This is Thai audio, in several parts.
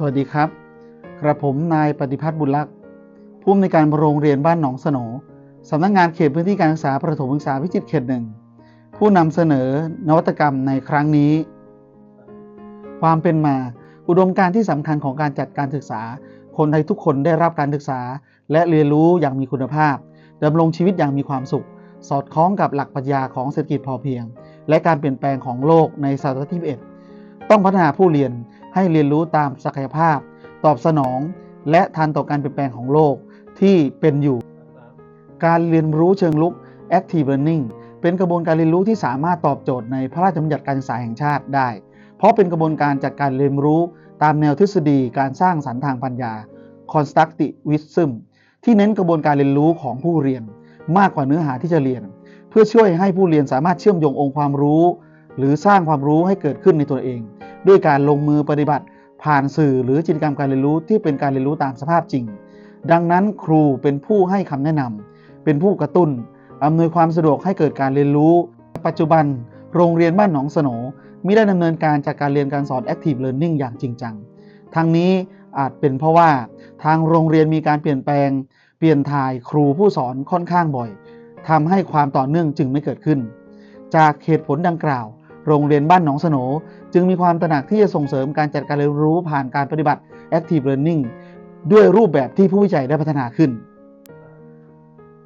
สวัสดีครับ กระผมนายปฏิพัฒน์บุญลักษ์ผู้อำนวยการโรงเรียนบ้านหนองสนสำนักงงานเขตพื้นที่การศึกษาประถมศึกษาพิจิตรเขตหนึ่งผู้นำเสนอนวัตกรรมในครั้งนี้ ความเป็นมา อุดมการที่สำคัญของการจัดการศึกษา คนไทยทุกคนได้รับการศึกษา และเรียนรู้อย่างมีคุณภาพดำรงชีวิตอย่างมีความสุข สอดคล้องกับหลักปรัชญาของเศรษฐกิจพอเพียง และการเปลี่ยนแปลงของโลกในศตวรรษที่ 21 ต้องพัฒนาผู้เรียน ให้เรียนรู้ตามศักยภาพ ตอบสนอง และทันต่อการเปลี่ยนแปลงของโลกที่เป็นอยู่ การเรียนรู้เชิงลุก active learning เป็นกระบวนการเรียนรู้ที่สามารถตอบโจทย์ในพระราชบัญญัติการศึกษาแห่งชาติได้ เพราะเป็นกระบวนการจัดการเรียนรู้ตามแนวทฤษฎีการสร้างสรรค์ทางปัญญา constructivism ที่เน้นกระบวนการเรียนรู้ของผู้เรียน มากกว่าเนื้อหาที่จะเรียน เพื่อช่วยให้ผู้เรียนสามารถเชื่อมโยงองค์ความรู้ หรือสร้างความรู้ให้เกิดขึ้นในตัวเอง ด้วยการลงมือปฏิบัติ ผ่านสื่อหรือกิจกรรมการเรียนรู้ที่เป็นการเรียนรู้ตามสภาพจริง ดังนั้นครูเป็นผู้ให้คำแนะนำเป็นผู้กระตุ้น อำนวยความสะดวกให้เกิดการเรียนรู้ ปัจจุบัน โรงเรียนบ้านหนองสนมิได้ดำเนินการจากการเรียนการสอน active learning อย่างจริงจังทั้งนี้อาจเป็นเพราะว่าทางโรงเรียนมีการเปลี่ยนแปลง เปลี่ยนถ่ายครูผู้สอนค่อนข้างบ่อยทำให้ความต่อเนื่องจึงไม่เกิดขึ้น จากเหตุผลดังกล่าว โรงเรียนบ้านหนองสนจึงมีความตระหนักที่จะส่งเสริมการจัดการเรียนรู้ผ่านการปฏิบัติ active learning ด้วยรูปแบบที่ผู้วิจัยได้พัฒนาขึ้น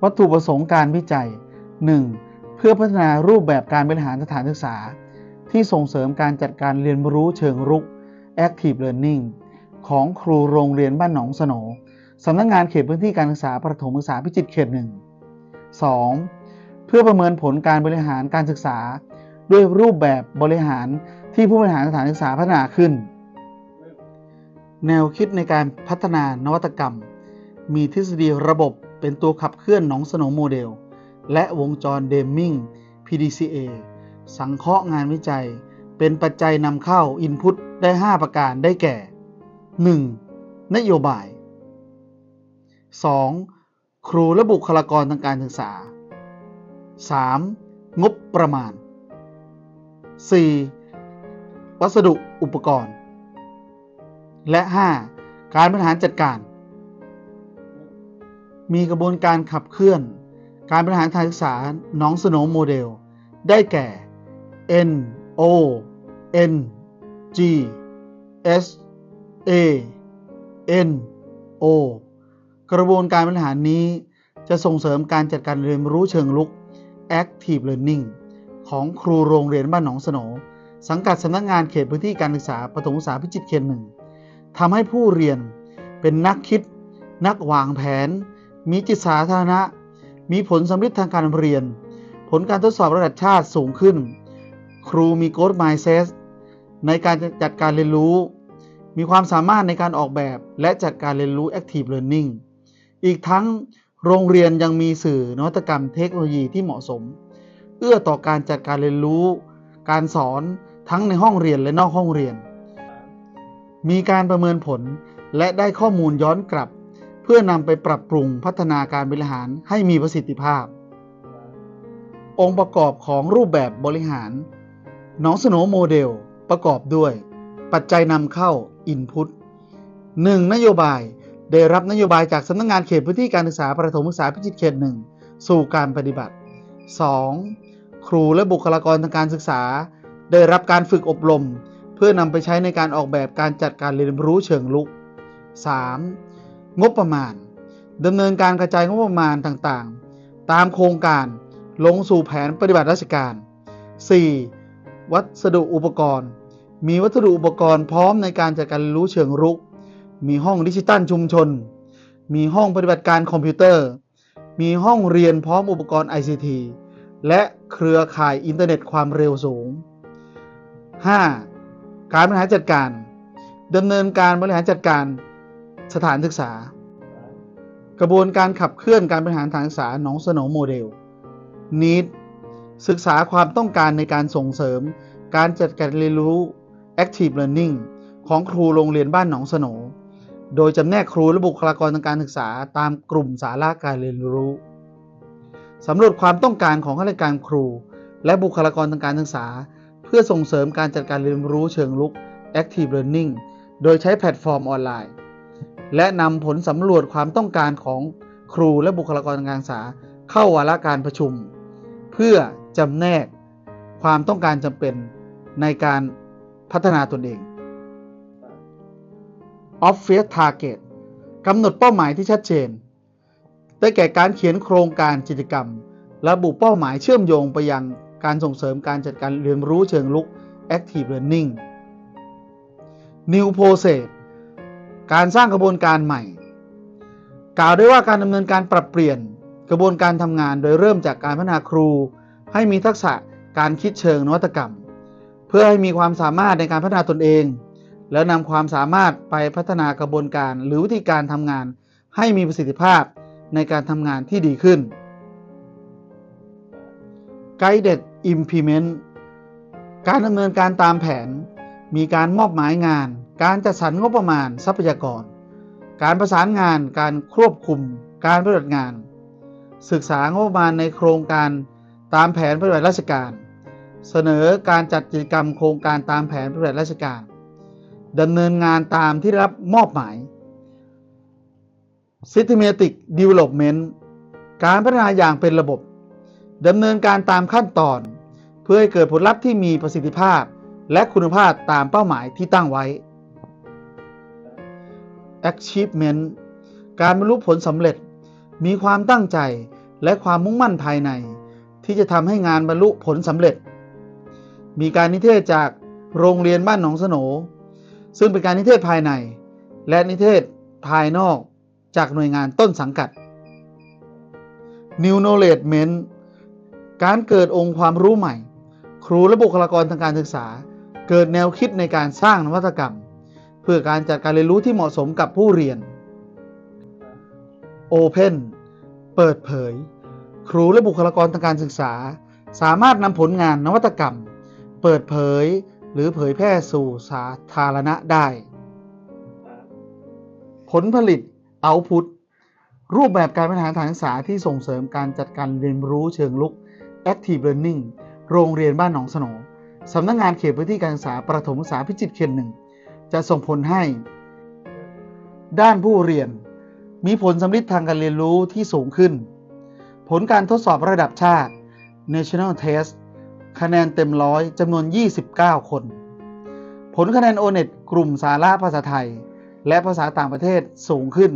วัตถุประสงค์การวิจัย 1. เพื่อพัฒนารูปแบบการบริหารสถานศึกษา ที่ส่งเสริมการจัดการเรียนรู้เชิงรุก active learning ของครูโรงเรียนบ้านหนองสนสำนักงงานเขตพื้นที่การศึกษาประถมศึกษาพิจิตรเขตหนึ่ง 2. เพื่อประเมินผลการบริหารการศึกษา ด้วยรูปแบบบริหารที่ผู้บริหารสถานศึกษาพัฒนาขึ้น แนวคิดในการพัฒนานวัตกรรม มีทฤษฎีระบบเป็นตัวขับเคลื่อนหนองสนโมเดล และวงจรเดมมิง PDCA สังเคราะห์งานวิจัย เป็นปัจจัยนำเข้า Input ได้ 5 ประการได้แก่ 1. นโยบาย 2. ครูและบุคลากรทางการศึกษา 3. งบประมาณ 4. วัสดุอุปกรณ์ และ 5. การบริหารจัดการ มีกระบวนการขับเคลื่อน การบริหารทางศึกษาน้องสโนโมเดล ได้แก่ N O N G S A N O กระบวนการบริหารนี้จะส่งเสริมการจัดการเรียนรู้เชิงลุก Active Learning ของครูโรงเรียนบ้านหนองสนสังกัดสำนักงงานเขตพื้นที่การศึกษาประถมศึกษาพิจิตรเขตหนึ่งทำให้ผู้เรียนเป็นนักคิด นักวางแผน มีจิตสาธารณะ มีผลสำลิดทางการเรียน ผลการทดสอบระดับชาติสูงขึ้น ครูมีโกดไมเซสในการจัดการเรียนรู้ มีความสามารถในการออกแบบและจัดการเรียนรู้ Active Learning อีกทั้งโรงเรียนยังมีสื่อนวัตกรรมเทคโนโลยีที่เหมาะสม เอื้อต่อการจัดการเรียนรู้ การสอนทั้งในห้องเรียนและนอกห้องเรียน มีการประเมินผลและได้ข้อมูลย้อนกลับ เพื่อนำไปปรับปรุงพัฒนาการบริหารให้มีประสิทธิภาพ องค์ประกอบของรูปแบบบริหาร น้องสโนโมเดลประกอบด้วย ปัจจัยนำเข้า Input 1. นโยบายได้รับนโยบายจากสำนักงงานเขตพื้นที่การศึกษาประถมศึกษาพิจิตรเขตหนึ่งสู่การปฏิบัติ 2. ครูและบุคลากรทางการศึกษา ได้รับการฝึกอบรม เพื่อนำไปใช้ในการออกแบบการจัดการเรียนรู้เชิงลุก 3. งบประมาณดำเนินการกระจายงบประมาณต่างๆ ตามโครงการลงสู่แผนปฏิบัติราชการ 4. วัสดุอุปกรณ์ มีวัสดุอุปกรณ์พร้อมในการจัดการเรียนรู้เชิงรุก มีห้องดิจิตัลชุมชน มีห้องปฏิบัติการคอมพิวเตอร์ มีห้องเรียนพร้อมอุปกรณ์ ICT และเครือข่ายอินเทอร์เน็ตความเร็วสูง 5. การบริหารจัดการดำเนินการบริหารจัดการสถานศึกษา กระบวนการขับเคลื่อนการบริหารสถานศึกษาหนองสนโมเดล Need ศึกษาความต้องการในการส่งเสริม การจัดการเรียนรู้ Active Learning ของครูโรงเรียนบ้านหนองสนโดยจำแนกครูและบุคลากรทางการศึกษาตามกลุ่มสาระการเรียนรู้ สำรวจความต้องการของข้าราชการครู และบุคลากรทางการศึกษา เพื่อส่งเสริมการจัดการเรียนรู้เชิงลุก Active Learning โดยใช้แพลตฟอร์มออนไลน์ และนำผลสำรวจความต้องการของครูและบุคลากรทางการศึกษา เข้าวาระการประชุม เพื่อจำแนกความต้องการจำเป็นในการพัฒนาตนเอง Obvious Target กำหนดเป้าหมายที่ชัดเจน ได้แก่การเขียนโครงการกิจกรรม ระบุเป้าหมายเชื่อมโยงไปยังการส่งเสริมการจัดการเรียนรู้เชิงลุก Active Learning New Process การสร้างกระบวนการใหม่ กล่าวได้ว่าการดำเนินการปรับเปลี่ยนกระบวนการทำงานโดยเริ่มจากการพัฒนาครู ให้มีทักษะการคิดเชิงนวัตกรรม เพื่อให้มีความสามารถในการพัฒนาตนเอง แล้วนำความสามารถไปพัฒนากระบวนการหรือวิธีการทำงานให้มีประสิทธิภาพ ในการทำงานที่ดีขึ้น Guided Implement การดำเนินการตามแผน มีการมอบหมายงาน การจัดสรรงบประมาณทรัพยากร การประสานงาน การควบคุม การปฏิบัติงาน ศึกษางบประมาณในโครงการตามแผนปฏิบัติราชการ เสนอการจัดกิจกรรมโครงการตามแผนปฏิบัติราชการดำเนินงานตามที่รับมอบหมาย Systematic Development การพัฒนาอย่างเป็นระบบดำเนินการตามขั้นตอน เพื่อให้เกิดผลลัพธ์ที่มีประสิทธิภาพ และคุณภาพตามเป้าหมายที่ตั้งไว้ Achievement การบรรลุผลสำเร็จ มีความตั้งใจและความมุ่งมั่นภายใน ที่จะทำให้งานบรรลุผลสำเร็จ มีการนิเทศจากโรงเรียนบ้านหนองสโนซึ่งเป็นการนิเทศภายใน และนิเทศภายนอก จากหน่วยงานต้นสังกัด New Knowledge m e n t การเกิดองค์ความรู้ใหม่ ครูและบุคลากรทางการศึกษา เกิดแนวคิดในการสร้างนวัตกรรม เพื่อการจัดการเรียนรู้ที่เหมาะสมกับผู้เรียน Open เปิดเผย ครูและบุคลากรทางการศึกษา สามารถนำผลงานนวัตกรรม เปิดเผยหรือเผยแพร่สู่สาธารณะได้ ผลผลิต Output รูปแบบการบริหารทางศึกษาที่ส่งเสริมการจัดการเรียนรู้เชิงลุก Active Learning โรงเรียนบ้านหนองสโหนสำนักงงานเขตพื้นที่การศึกษาประถมศึกษาพิจิตรเขตหนึ่งจะส่งผลให้ ด้านผู้เรียน มีผลสำลิดทางการเรียนรู้ที่สูงขึ้น ผลการทดสอบระดับชาติ National Test คะแนนเต็มร้อยจำนวน 29 คน ผลคะแนน o n e t กลุ่มสาระภาษาไทย และภาษาต่างประเทศสูงขึ้น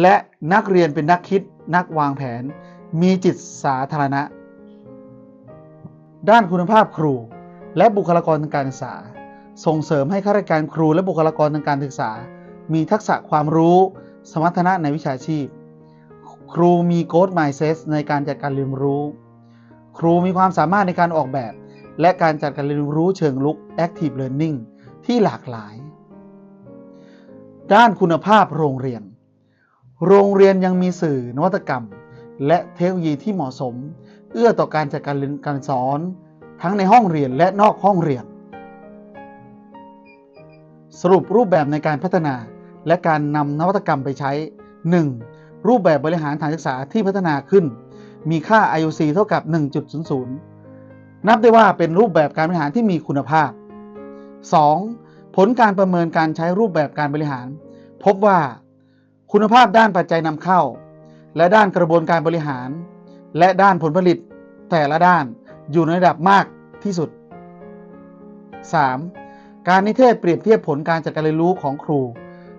และนักเรียนเป็นนักคิดนักวางแผน มีจิตสาธารณะ ด้านคุณภาพครู และบุคลากรทางการศึกษา ส่งเสริมให้ข้าราชการครูและบุคลากรทางการศึกษา มีทักษะความรู้ สมรรถนะในวิชาชีพ ครูมีโกดไมเซสในการจัดการเรียนรู้ ครูมีความสามารถในการออกแบบ และการจัดการเรียนรู้เชิงลุก Active Learning ที่หลากหลาย ด้านคุณภาพโรงเรียน โรงเรียนยังมีสื่อนวัตกรรม และเทคโนโลยีที่เหมาะสม เอื้อต่อการจัดการเรียนการสอน ทั้งในห้องเรียนและนอกห้องเรียน สรุปรูปแบบในการพัฒนา และการนำนวัตกรรมไปใช้ 1. รูปแบบบริหารฐานศึกษาที่พัฒนาขึ้น มีค่า IUC เท่ากับ 1.00 นับได้ว่าเป็นรูปแบบการบริหารที่มีคุณภาพ 2. ผลการประเมินการใช้รูปแบบการบริหาร พบว่าคุณภาพด้านปัจจัยนำเข้า และด้านกระบวนการบริหาร และด้านผลผลิตแต่ละด้านอยู่ในระดับมากที่สุด 3. การนิเทศเปรียบเทียบผลการจัดการเรียนรู้ของครู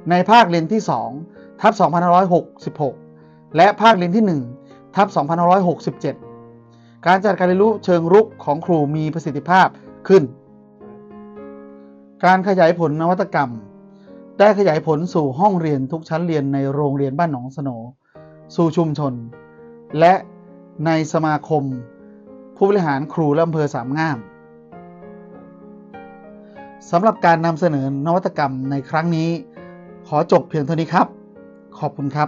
ในภาคเรียนที่ 2 ทับ 2566 และภาคเรียนที่ 1 ทับ 2567 การจัดการเรียนรู้เชิงรุกของครูมีประสิทธิภาพขึ้น การขยายผลนวัตกรรม ได้ขยายผลสู่ห้องเรียนทุกชั้นเรียนในโรงเรียนบ้านหนองสโหนสู่ชุมชน และในสมาคม ผู้บริหารครูและอำเภอสามงามสำหรับการนำเสนอนวัตกรรมในครั้งนี้ ขอจบเพียงเท่านี้ครับ ขอบคุณครับ